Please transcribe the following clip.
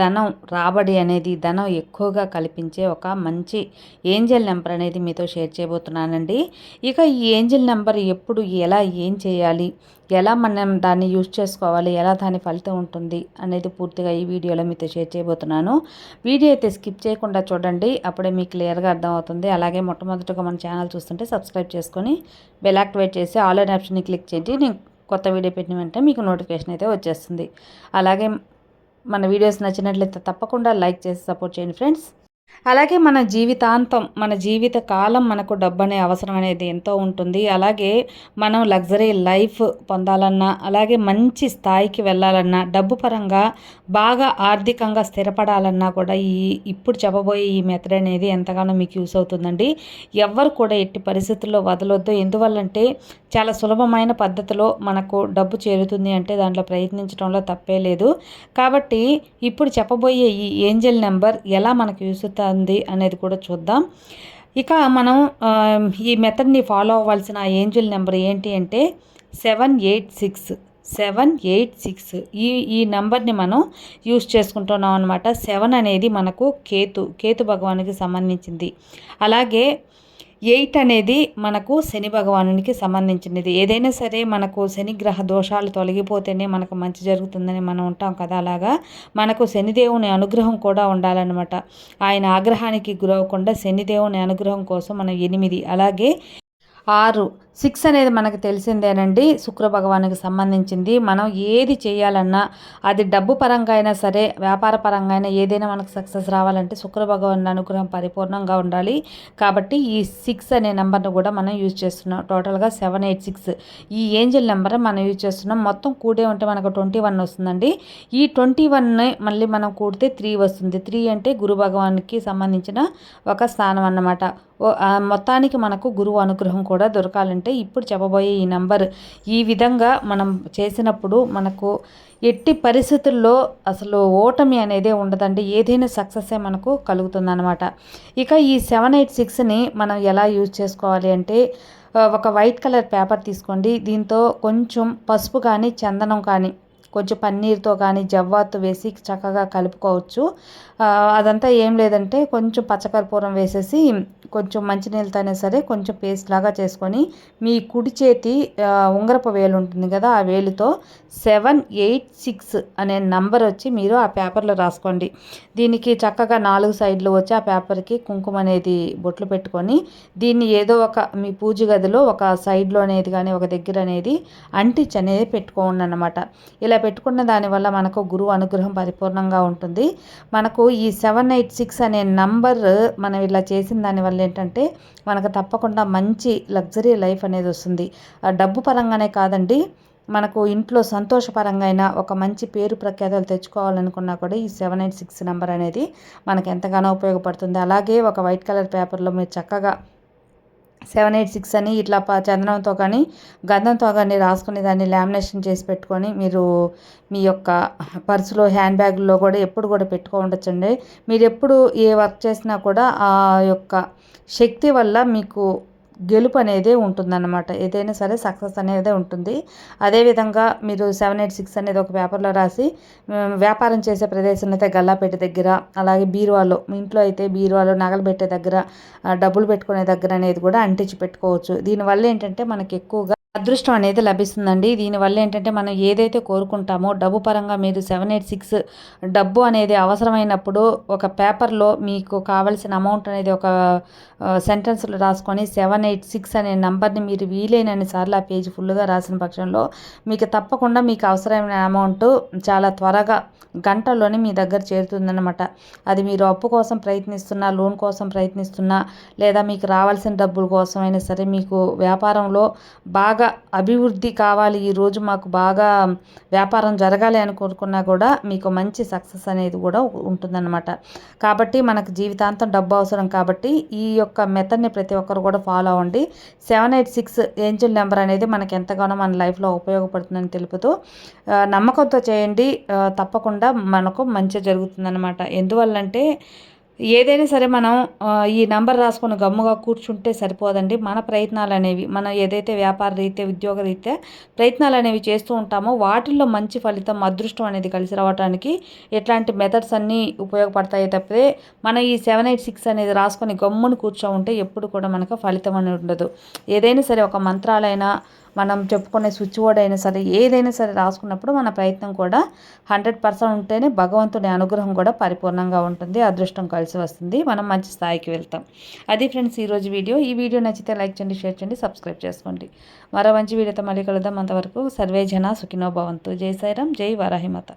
ధనం రాబడి అనేది ధనం ఎక్కువగా కల్పించే ఒక మంచి ఏంజల్ నెంబర్ అనేది మీతో షేర్ చేయబోతున్నానండి. ఇక ఈ ఏంజల్ నెంబర్ ఎప్పుడు ఎలా ఏం చేయాలి ఎలా మనం దాన్ని యూజ్ చేసుకోవాలి ఎలా దాని ఫలితం ఉంటుంది అనేది పూర్తిగా ఈ వీడియోలో మీతో షేర్ చేయబోతున్నాను. వీడియో అయితే స్కిప్ చేయకుండా చూడండి అప్పుడే మీకు క్లియర్గా అర్థమవుతుంది. అలాగే మొట్టమొదటిగా మన ఛానల్ చూస్తుంటే సబ్స్క్రైబ్ చేసుకొని బెల్ యాక్టివేట్ చేసి ఆల్ ఆప్షన్ని క్లిక్ చేయండి. నేను కొత్త వీడియో పెట్టిన వెంటనే మీకు నోటిఫికేషన్ అయితే వచ్చేస్తుంది. అలాగే మన వీడియోస్ నచ్చినట్లయితే తప్పకుండా లైక్ చేసి సపోర్ట్ చేయండి ఫ్రెండ్స్. అలాగే మన జీవితాంతం మన జీవిత కాలం మనకు డబ్బు అనే అవసరం అనేది ఎంతో ఉంటుంది. అలాగే మనం లగ్జరీ లైఫ్ పొందాలన్నా అలాగే మంచి స్థాయికి వెళ్ళాలన్నా డబ్బు పరంగా బాగా ఆర్థికంగా స్థిరపడాలన్నా కూడా ఈ ఇప్పుడు చెప్పబోయే ఈ మెథడ్ అనేది ఎంతగానో మీకు యూస్ అవుతుందండి. ఎవ్వరు కూడా ఎట్టి పరిస్థితుల్లో వదలొద్దు. ఎందువల్లంటే చాలా సులభమైన పద్ధతిలో మనకు డబ్బు చేరుతుంది అంటే దాంట్లో ప్రయత్నించడంలో తప్పే లేదు. కాబట్టి ఇప్పుడు చెప్పబోయే ఈ ఏంజల్ నెంబర్ ఎలా మనకు యూస్ అవుతుంది అనేది కూడా చూద్దాం. ఇక మనం ఈ మెథడ్ని ఫాలో అవ్వాల్సిన ఏంజిల్ నెంబర్ ఏంటి అంటే seven eight six. Seven eight six. ఈ ఈ నెంబర్ని మనం యూస్ చేసుకుంటున్నాం అనమాట సెవెన్ అనేది మనకు కేతు కేతు భగవానికి సంబంధించింది. అలాగే ఎయిట్ అనేది మనకు శని భగవానునికి సంబంధించినది. ఏదైనా సరే మనకు శని గ్రహ దోషాలు తొలగిపోతేనే మనకు మంచి జరుగుతుందని మనం ఉంటాం కదా అలాగా? మనకు శనిదేవుని అనుగ్రహం కూడా ఉండాలన్నమాట. ఆయన ఆగ్రహానికి గురవకుండా శనిదేవుని అనుగ్రహం కోసం మనం ఎనిమిది అలాగే ఆరు. సిక్స్ అనేది మనకు తెలిసిందేనండి. శుక్ర భగవానికి సంబంధించింది. మనం ఏది చేయాలన్నా అది డబ్బు పరంగా అయినా సరే వ్యాపార పరంగా అయినా ఏదైనా మనకు సక్సెస్ రావాలంటే శుక్ర భగవాన్ అనుగ్రహం పరిపూర్ణంగా ఉండాలి. కాబట్టి ఈ సిక్స్ అనే నెంబర్ను కూడా మనం యూజ్ చేస్తున్నాం. టోటల్గా సెవెన్ ఎయిట్ సిక్స్ ఈ ఏంజిల్ నెంబర్ మనం యూజ్ చేస్తున్నాం. మొత్తం కూడే ఉంటే మనకు ట్వంటీ వన్ వస్తుందండి. ఈ ట్వంటీ వన్ మళ్ళీ మనం కూడితే త్రీ వస్తుంది. త్రీ అంటే గురు భగవానికి సంబంధించిన ఒక స్థానం అన్నమాట. మొత్తానికి మనకు గురువు అనుగ్రహం కూడా దొరకాలంటే ఇప్పుడు చెప్పబోయే ఈ నంబర్. ఈ విధంగా మనం చేసినప్పుడు మనకు ఎట్టి పరిస్థితుల్లో అసలు ఓటమి అనేది ఉండదండి. ఏదైనా సక్సెస్ మనకు కలుగుతుందన్నమాట. ఇక ఈ సెవెన్ ఎయిట్ సిక్స్ని మనం ఎలా యూజ్ చేసుకోవాలి అంటే ఒక వైట్ కలర్ పేపర్ తీసుకోండి. దీంతో కొంచెం పసుపు కానీ చందనం కానీ కొంచెం పన్నీర్తో కానీ జవ్వాతు వేసి చక్కగా కలుపుకోవచ్చు. అదంతా ఏం లేదంటే కొంచెం పచ్చకర్పూరం వేసేసి కొంచెం మంచినీళ్ళతోనే సరే కొంచెం పేస్ట్ లాగా చేసుకొని మీ కుడి చేతి ఉంగరపు వేలు ఉంటుంది కదా ఆ వేలుతో సెవెన్ ఎయిట్ సిక్స్ అనే నంబర్ వచ్చి మీరు ఆ పేపర్లో రాసుకోండి. దీనికి చక్కగా నాలుగు సైడ్లు వచ్చి ఆ పేపర్కి కుంకుమ అనేది బొట్లు పెట్టుకొని దీన్ని ఏదో ఒక మీ పూజ గదిలో ఒక సైడ్లో అనేది కానీ ఒక దగ్గర అనేది అంటిచ్ అనేది పెట్టుకోండి అనమాట ఇలా పెట్టుకున్న దానివల్ల మనకు గురువు అనుగ్రహం పరిపూర్ణంగా ఉంటుంది. మనకు ఈ సెవెన్ ఎయిట్ సిక్స్ అనే నంబర్ మనం ఇలా చేసిన దానివల్ల ఏంటంటే మనకు తప్పకుండా మంచి లగ్జరీ లైఫ్ అనేది వస్తుంది. డబ్బు పరంగానే కాదండి మనకు ఇంట్లో సంతోషపరంగా అయినా ఒక మంచి పేరు ప్రఖ్యాతలు తెచ్చుకోవాలనుకున్నా కూడా ఈ సెవెన్ ఎయిట్ సిక్స్ నెంబర్ అనేది మనకు ఎంతగానో ఉపయోగపడుతుంది. అలాగే ఒక వైట్ కలర్ పేపర్లో మీరు చక్కగా సెవెన్ ఎయిట్ సిక్స్ అని ఇట్లా చందనంతో కానీ గంధంతో కానీ రాసుకుని దాన్ని లామినేషన్ చేసి పెట్టుకొని మీరు మీ యొక్క పర్సులో హ్యాండ్ బ్యాగ్లో కూడా ఎప్పుడు కూడా పెట్టుకో ఉండొచ్చండి. మీరు ఎప్పుడు ఏ వర్క్ చేసినా కూడా ఆ యొక్క శక్తి వల్ల మీకు గెలుపు అనేది ఉంటుందన్నమాట. ఏదైనా సరే సక్సెస్ అనేది ఉంటుంది. అదేవిధంగా మీరు సెవెన్ ఎయిట్ సిక్స్ అనేది ఒక పేపర్లో రాసి వ్యాపారం చేసే ప్రదేశంలో అయితే గల్లాపేట దగ్గర అలాగే బీరువాలో మీ ఇంట్లో అయితే బీరువాలో నగలు పెట్టే దగ్గర డబ్బులు పెట్టుకునే దగ్గర అనేది కూడా అంటించి పెట్టుకోవచ్చు. దీనివల్ల ఏంటంటే మనకి ఎక్కువగా అదృష్టం అనేది లభిస్తుందండి. దీనివల్ల ఏంటంటే మనం ఏదైతే కోరుకుంటామో డబ్బు పరంగా మీరు సెవెన్ ఎయిట్ సిక్స్ డబ్బు అనేది అవసరమైనప్పుడు ఒక పేపర్లో మీకు కావలసిన అమౌంట్ అనేది ఒక సెంటెన్స్లో రాసుకొని సెవెన్ ఎయిట్ సిక్స్ అనే నెంబర్ని మీరు వీలైనన్ని సార్లు ఆ పేజ్ ఫుల్గా రాసిన పక్షంలో మీకు తప్పకుండా మీకు అవసరమైన అమౌంట్ చాలా త్వరగా గంటల్లోనే మీ దగ్గర చేరుతుందన్నమాట. అది మీరు అప్పు కోసం ప్రయత్నిస్తున్నా లోన్ కోసం ప్రయత్నిస్తున్నా లేదా మీకు రావాల్సిన డబ్బుల కోసమైనా సరే మీకు వ్యాపారంలో బాగా బాగా అభివృద్ధి కావాలి ఈరోజు మాకు బాగా వ్యాపారం జరగాలి అని కోరుకున్నా కూడా మీకు మంచి సక్సెస్ అనేది కూడా ఉంటుందన్నమాట. కాబట్టి మనకు జీవితాంతం డబ్బు అవసరం కాబట్టి ఈ యొక్క మెథడ్ని ప్రతి ఒక్కరు కూడా ఫాలో అవ్వండి. Seven eight six angel number అనేది మనకి ఎంతగానో మన లైఫ్లో ఉపయోగపడుతుందని తెలుపుతూ నమ్మకంతో చేయండి. తప్పకుండా మనకు మంచి జరుగుతుందన్నమాట. ఎందువల్లంటే ఏదైనా సరే మనం ఈ నంబర్ రాసుకొని గమ్ముగా కూర్చుంటే సరిపోదండి. మన ప్రయత్నాలు అనేవి మనం ఏదైతే వ్యాపార రీత్యా ఉద్యోగ రీత్యా ప్రయత్నాలు అనేవి చేస్తూ ఉంటామో వాటిల్లో మంచి ఫలితం అదృష్టం అనేది కలిసి రావడానికి ఎట్లాంటి మెథడ్స్ అన్నీ ఉపయోగపడతాయి తప్పితే మనం ఈ సెవెన్ ఎయిట్ సిక్స్ అనేది రాసుకొని గమ్మును కూర్చో ఉంటే ఎప్పుడు కూడా మనకు ఫలితం అనేది ఉండదు. ఏదైనా సరే ఒక మంత్రాలైనా మనం చెప్పుకునే స్విచ్ బోర్డ్ అయినా సరే ఏదైనా సరే రాసుకున్నప్పుడు మన ప్రయత్నం కూడా హండ్రెడ్ పర్సెంట్ ఉంటేనే భగవంతుని అనుగ్రహం కూడా పరిపూర్ణంగా ఉంటుంది అదృష్టం కలిసి వస్తుంది. మనం మంచి స్థాయికి వెళ్తాం. అది ఫ్రెండ్స్ ఈరోజు వీడియో. ఈ వీడియో నచ్చితే లైక్ చేయండి షేర్ చేయండి సబ్స్క్రైబ్ చేసుకోండి. మరో మంచి వీడియోతో మళ్ళీ కలుద్దాం. అంతవరకు సర్వే జన సుఖినో భవంతు. జై సైరామ్ జై వరాహిమత.